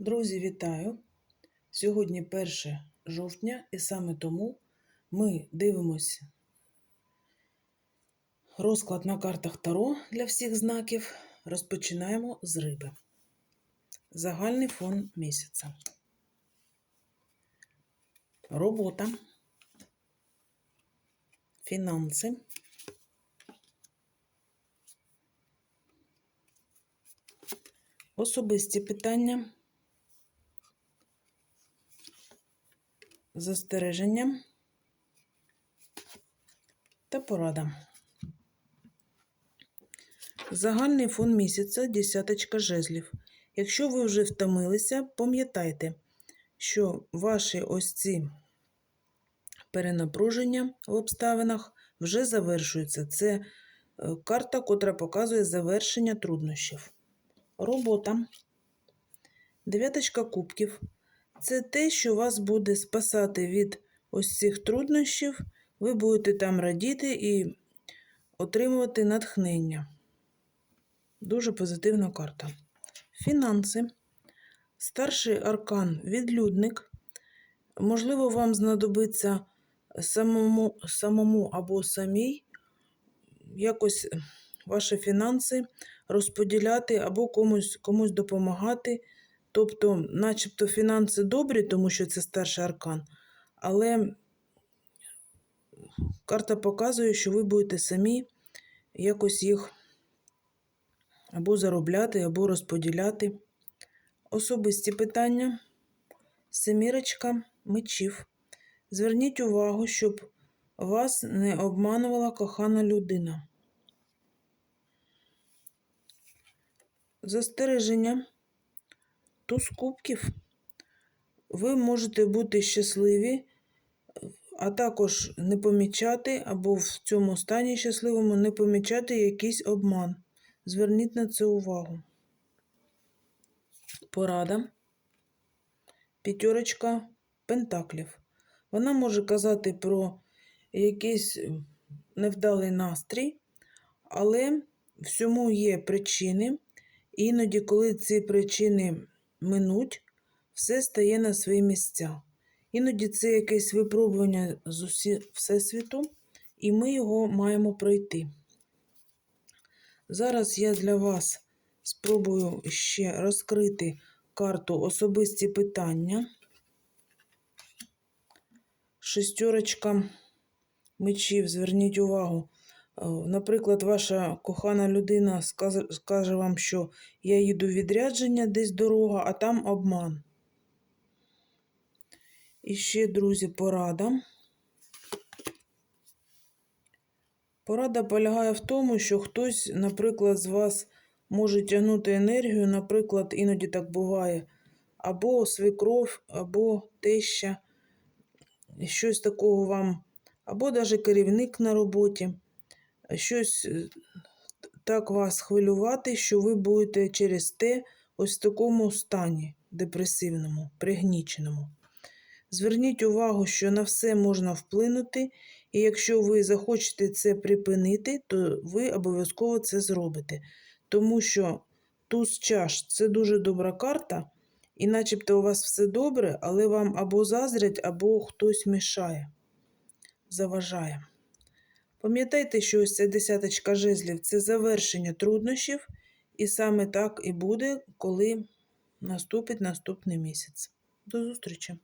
Друзі, вітаю! Сьогодні 1 жовтня, і саме тому ми дивимося розклад на картах Таро для всіх знаків. Розпочинаємо з риби. Загальний фон місяця. Робота. Фінанси. Особисті питання. Застереження та порада. Загальний фон місяця десяточка жезлів. Якщо ви вже втомилися, пам'ятайте, що ваші ось ці перенапруження в обставинах вже завершуються. Це е, карта, котра показує завершення труднощів. Робота. Дев'яточка кубків. Це те, що вас буде спасати від ось цих труднощів. Ви будете там радіти і отримувати натхнення. Дуже позитивна карта. Фінанси. Старший аркан відлюдник. Можливо, вам знадобиться самому, самому або самій якось ваші фінанси розподіляти або комусь, комусь допомагати. Тобто, начебто фінанси добрі, тому що це старший аркан, але карта показує, що ви будете самі якось їх або заробляти, або розподіляти. Особисті питання, семірочка мечів. Зверніть увагу, щоб вас не обманувала кохана людина. Застереження туз кубків, ви можете бути щасливі, а також не помічати, або в цьому стані щасливому не помічати якийсь обман. Зверніть на це увагу. Порада. П'ятерочка пентаклів. Вона може казати про якийсь невдалий настрій, але всьому є причини. Іноді, коли ці причини минуть, все стає на свої місця. Іноді це якесь випробування з усі Всесвіту, і ми його маємо пройти. Зараз я для вас спробую ще розкрити карту особисті питання. Шестерочка мечів, зверніть увагу. Е, наприклад, ваша кохана людина скаже вам, що я їду в відрядження десь дорога, а там обман. І ще, друзі, порада. Порада полягає в тому, що хтось, наприклад, з вас може тягнути енергію, наприклад, іноді так буває, або свекров, або теща, щось такого вам, або навіть керівник на роботі щось е, так вас хвилювати, що ви будете через те ось в такому стані депресивному, пригніченому. Зверніть увагу, що на все можна вплинути, і якщо ви захочете це припинити, то ви обов'язково це зробите. Тому що туз чаш це дуже добра карта, і начебто у вас все добре, але вам або заздрять, або хтось мішає, заважає. Пам'ятайте, що ось ця десяточка жезлів це завершення труднощів, і саме так і буде, коли наступить наступний місяць. До зустрічі!